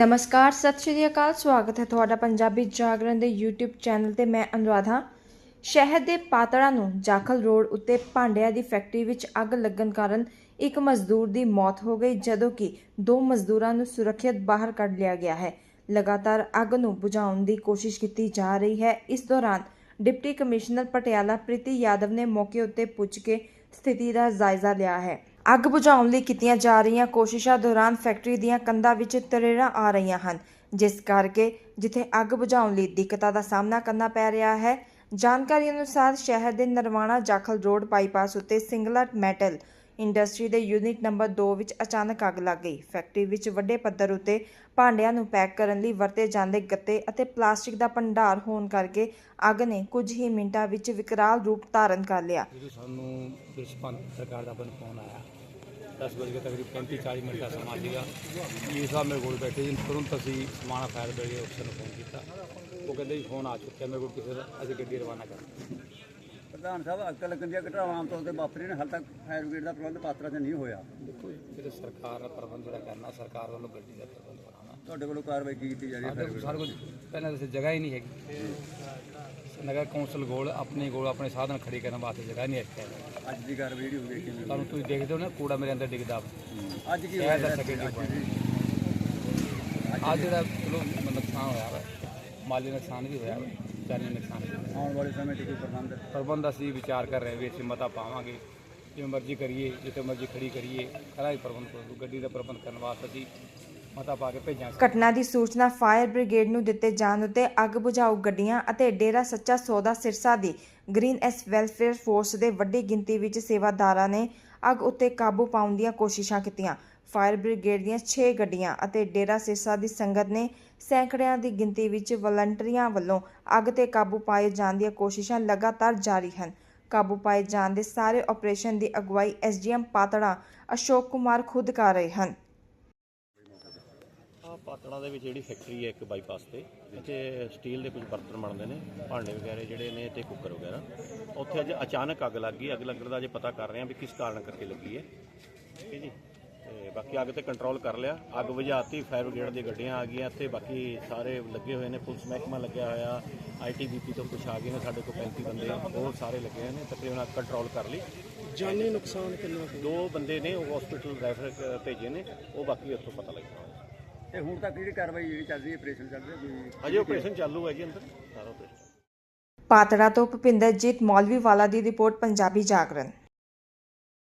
ਨਮਸਕਾਰ, ਸਤਿ ਸ਼੍ਰੀ ਅਕਾਲ, ਸਵਾਗਤ ਹੈ ਤੁਹਾਡਾ ਪੰਜਾਬੀ ਜਾਗਰਣ ਦੇ YouTube ਚੈਨਲ ਤੇ ਮੈਂ ਅਨੁਰਾਧ। ਸ਼ਹਿਰ ਦੇ ਪਾਤੜਾ ਨੂੰ ਜਾਖਲ ਰੋਡ ਉੱਤੇ ਭਾਂਡਿਆਂ ਦੀ ਫੈਕਟਰੀ ਵਿੱਚ ਅੱਗ ਲੱਗਣ ਕਾਰਨ ਇੱਕ ਮਜ਼ਦੂਰ ਦੀ ਮੌਤ ਹੋ ਗਈ, ਜਦੋਂ ਕਿ ਦੋ ਮਜ਼ਦੂਰਾਂ ਨੂੰ ਸੁਰੱਖਿਅਤ ਬਾਹਰ ਕੱਢ ਲਿਆ ਗਿਆ ਹੈ। ਲਗਾਤਾਰ ਅੱਗ ਨੂੰ ਬੁਝਾਉਣ ਦੀ ਕੋਸ਼ਿਸ਼ ਕੀਤੀ ਜਾ ਰਹੀ ਹੈ। ਇਸ ਦੌਰਾਨ ਡਿਪਟੀ ਕਮਿਸ਼ਨਰ ਪਟਿਆਲਾ ਪ੍ਰੀਤੀ ਯਾਦਵ ਨੇ ਮੌਕੇ ਉੱਤੇ ਪੁੱਜ ਕੇ ਸਥਿਤੀ ਦਾ ਜਾਇਜ਼ਾ ਲਿਆ ਹੈ। ਅੱਗ ਬੁਝਾਉਣ ਲਈ ਕੀਤੀਆਂ ਜਾ ਰਹੀਆਂ ਕੋਸ਼ਿਸ਼ਾਂ ਦੌਰਾਨ ਫੈਕਟਰੀ ਦੀਆਂ ਕੰਧਾਂ ਵਿੱਚ ਤਰੇੜਾਂ ਆ ਰਹੀਆਂ ਹਨ, ਜਿਸ ਕਰਕੇ ਜਿੱਥੇ ਅੱਗ ਬੁਝਾਉਣ ਲਈ ਦਿੱਕਤਾਂ ਦਾ ਸਾਹਮਣਾ ਕਰਨਾ ਪੈ ਰਿਹਾ ਹੈ। ਜਾਣਕਾਰੀ ਅਨੁਸਾਰ ਸ਼ਹਿਰ ਦੇ ਨਰਵਾਣਾ ਜਾਖਲ ਰੋਡ ਬਾਈਪਾਸ ਉੱਤੇ ਸਿੰਗਲਰ ਮੈਟਲ ਇੰਡਸਟਰੀ ਦੇ ਯੂਨਿਟ ਨੰਬਰ 2 ਵਿੱਚ ਅਚਾਨਕ ਅੱਗ ਲੱਗ ਗਈ। ਫੈਕਟਰੀ ਵਿੱਚ ਵੱਡੇ ਪੱਧਰ ਉੱਤੇ ਭਾਂਡਿਆਂ ਨੂੰ ਪੈਕ ਕਰਨ ਲਈ ਵਰਤੇ ਜਾਂਦੇ ਗੱਤੇ ਅਤੇ ਪਲਾਸਟਿਕ ਦਾ ਭੰਡਾਰ ਹੋਣ ਕਰਕੇ ਅੱਗ ਨੇ ਕੁਝ ਹੀ ਮਿੰਟਾਂ ਵਿੱਚ ਵਿਕਰਾਲ ਰੂਪ ਧਾਰਨ ਕਰ ਲਿਆ। ਜਦੋਂ ਸਾਨੂੰ ਰਿਸਪਾਂਸ ਸਰਕਾਰ ਦਾ ਬੰਦ ਫੋਨ ਆਇਆ 10 ਵਜੇ ਕੇ ਤਕਰੀਬ 35 40 ਮਿੰਟ ਦਾ ਸਮਾਂ ਸੀਗਾ। ਜੀ ਸਾਹਿਬ ਮੇਰੇ ਕੋਲ ਬੈਠੇ ਜੀ ਤੁਰੰਤ ਅਸੀਂ ਸਮਾਣਾ ਫਾਇਰ ਬ੍ਰਿਗੇਡ ਅਫਸਰ ਨੂੰ ਫੋਨ ਕੀਤਾ। ਉਹ ਕਹਿੰਦੇ ਜੀ, ਫੋਨ ਆ ਚੁੱਕਿਆ, ਮੇਰੇ ਕੋਲ ਕਿਸੇ ਦਾ, ਅਸੀਂ ਗੱਡੀ ਰਵਾਨਾ ਕਰ ਪ੍ਰਧਾਨ ਸਾਹਿਬ ਅੱਗ ਲੱਗਣ ਦੀਆਂ ਘਟਨਾਵਾਂ ਆਮ ਤੌਰ ਤੇ ਵਾਪਰੀਆਂ ਨੇ ਹਾਲੇ ਤੱਕ ਫਾਇਰ ਬ੍ਰਿਗੇਡ ਦਾ ਪ੍ਰਬੰਧ ਪਾਤਰਾ 'ਚ ਨਹੀਂ ਹੋਇਆ। ਦੇਖੋ ਜਿਹੜੇ ਸਰਕਾਰ ਦਾ ਪ੍ਰਬੰਧ ਜਿਹੜਾ ਕਰਨਾ ਸਰਕਾਰ ਵੱਲੋਂ ਗੱਡੀ ਦਾ ਪ੍ਰਬੰਧ ਕਰਾਉਣਾ। ਤੁਹਾਡੇ ਵੱਲੋਂ ਕਾਰਵਾਈ ਕੀ ਕੀਤੀ ਜਾ ਰਹੀ ਹੈ ਸਾਡੇ ਕੋਲ ਸਾਰਾ ਕੁਝ ਪਹਿਲਾਂ ਤਾਂ ਜਗ੍ਹਾ ਹੀ ਨਹੀਂ ਹੈਗੀ। ਨਗਰ ਕੌਂਸਲ ਕੋਲ ਆਪਣੇ ਕੋਲ ਆਪਣੇ ਸਾਧਨ ਖੜੀ ਕਰਨ ਵਾਸਤੇ ਜਗ੍ਹਾ ਨਹੀਂ ਇੱਥੇ ਅੱਜ ਦੀ ਕਾਰਵਾਈ ਜਿਹੜੀ ਹੋਈ ਹੈ ਕਿਵੇਂ ਤੁਹਾਨੂੰ ਤੁਸੀਂ ਦੇਖਦੇ ਹੋ ਨਾ ਕੂੜਾ ਮੇਰੇ ਅੰਦਰ ਡਿੱਗਦਾ। ਅੱਜ ਕੀ ਹੋਇਆ? ਅੱਜ ਜਿਹੜਾ ਚਲੋ ਨੁਕਸਾਨ ਹੋਇਆ ਵਾ। ਮਾਲੀ ਨੁਕਸਾਨ ਵੀ ਹੋਇਆ ਜਾਨੀ ਨੁਕਸਾਨ ਵੀ ਹੋਇਆ। ਆਉਣ ਵਾਲੇ ਸਮੇਂ 'ਚ ਕੋਈ ਪ੍ਰਬੰਧ? ਪ੍ਰਬੰਧ ਅਸੀਂ ਵਿਚਾਰ ਕਰ ਰਹੇ ਹਾਂ ਵੀ ਅਸੀਂ ਮਤਾ ਪਾਵਾਂਗੇ। ਜਿਵੇਂ ਮਰਜ਼ੀ ਕਰੀਏ ਜਿੱਥੇ ਮਰਜ਼ੀ ਖੜੀ ਕਰੀਏ ਕਰਾਂਗੇ ਪ੍ਰਬੰਧ ਕਰੋ। ਗੱਡੀ ਦਾ ਪ੍ਰਬੰਧ ਕਰਨ ਵਾਸਤੇ ਅਸੀਂ ਮਤਾ ਪਾ ਕੇ ਭੇਜਾਂਗੇ। ਘਟਨਾ ਦੀ ਸੂਚਨਾ ਫਾਇਰ ਬ੍ਰਿਗੇਡ ਨੂੰ ਦਿੱਤੇ ਜਾਣ ਉੱਤੇ ਅੱਗ ਬੁਝਾਊ ਗੱਡੀਆਂ ਅਤੇ ਡੇਰਾ ਸੱਚਾ ਸੌਦਾ ਸਿਰਸਾ ਦੀ ਗ੍ਰੀਨ ਐਸ ਵੈਲਫੇਅਰ ਫੋਰਸ ਦੇ ਵੱਡੀ ਗਿਣਤੀ ਵਿੱਚ ਸੇਵਾਦਾਰਾਂ ਨੇ ਅੱਗ ਉੱਤੇ ਕਾਬੂ ਪਾਉਣ ਦੀਆਂ ਕੋਸ਼ਿਸ਼ਾਂ ਕੀਤੀਆਂ। ਫਾਇਰ ਬ੍ਰਿਗੇਡ ਦੀਆਂ 6 ਗੱਡੀਆਂ ਅਤੇ ਡੇਰਾ ਸਿਰਸਾ ਦੀ ਸੰਗਤ ਨੇ ਸੈਂਕੜਿਆਂ ਦੀ ਗਿਣਤੀ ਵਿੱਚ ਵਲੰਟੀਅਰਾਂ ਵੱਲੋਂ ਅੱਗ ਤੇ ਕਾਬੂ ਪਾਏ ਜਾਣ ਦੀਆਂ ਕੋਸ਼ਿਸ਼ਾਂ ਲਗਾਤਾਰ ਜਾਰੀ ਹਨ। ਕਾਬੂ ਪਾਏ ਜਾਣ ਦੇ ਸਾਰੇ ਆਪਰੇਸ਼ਨ ਦੀ ਅਗਵਾਈ ਐਸਡੀਐਮ ਪਾਤੜਾ ਅਸ਼ੋਕ ਕੁਮਾਰ ਖੁਦ ਕਰ ਰਹੇ ਹਨ। ਆ ਪਾਤਣਾ ਦੇ ਵਿੱਚ ਜਿਹੜੀ ਫੈਕਟਰੀ ਹੈ ਇੱਕ ਬਾਈਪਾਸ ਤੇ ਇੱਥੇ ਸਟੀਲ ਦੇ ਕੁਝ ਬਰਤਨ ਬਣਦੇ ਨੇ, ਭਾਂਡੇ ਵਗੈਰੇ ਜਿਹੜੇ ਨੇ ਤੇ ਕੁੱਕਰ ਵਗੈਰਾ। ਉੱਥੇ ਅੱਜ ਅਚਾਨਕ ਅੱਗ ਲੱਗ ਗਈ। ਅੱਗ ਲੱਗਣ ਦਾ ਜੇ ਪਤਾ ਕਰ ਰਹੇ ਹਾਂ ਵੀ ਕਿਸ ਕਾਰਨ ਕਰਕੇ ਲੱਗੀ ਹੈ। ਠੀਕ ਹੈ ਜੀ। ਤੇ ਬਾਕੀ ਅੱਗ ਤੇ ਕੰਟਰੋਲ ਕਰ ਲਿਆ। ਅੱਗ ਬੁਝਾਤੀ ਫਾਇਰ ਬ੍ਰਿਗੇਡ ਦੀਆਂ ਗੱਡੀਆਂ ਆ ਗਈਆਂ ਤੇ ਬਾਕੀ ਸਾਰੇ ਲੱਗੇ ਹੋਏ ਨੇ ਪੁਲਿਸ ਮਹਿਕਮਾ ਲੱਗਿਆ ਹੋਇਆ ਆਈਟੀਬੀਪੀ ਤੋਂ ਕੁਝ ਆ ਗਏ ਨੇ ਸਾਡੇ ਕੋਲ 35 ਬੰਦੇ ਬਹੁਤ ਸਾਰੇ ਲੱਗੇ ਹੋਏ ਨੇ ਤਕਰੀਬਨ ਕੰਟਰੋਲ ਕਰ ਲਈ। ਜਾਨੀ ਨੁਕਸਾਨ ਕਿੰਨਾ ਦੋ ਬੰਦੇ ਨੇ ਉਹ ਹਸਪੀਟਲ ਰੈਫਰ ਭੇਜੇ ਨੇ ਉਹ ਬਾਕੀ ਉੱਥੋਂ ਪਤਾ ਲੱਗਣਾ ਤੇ ਹੁਣ ਤੱਕ ਜਿਹੜੀ ਕਾਰਵਾਈ ਜਿਹੜੀ ਚੱਲ ਰਹੀ ਹੈ ਆਪਰੇਸ਼ਨ ਚੱਲ ਰਿਹਾ ਕੋਈ ਅਜੇ ਆਪਰੇਸ਼ਨ ਚਾਲੂ ਹੈ ਜੀ ਅੰਦਰ। ਸਾਰਾ ਆਪਰੇਸ਼ਨ ਪਾਤੜਾ ਤੋਂ ਭੁਪਿੰਦਰਜੀਤ ਮੌਲਵੀਵਾਲਾ ਦੀ ਰਿਪੋਰਟ ਪੰਜਾਬੀ ਜਾਗਰਣ।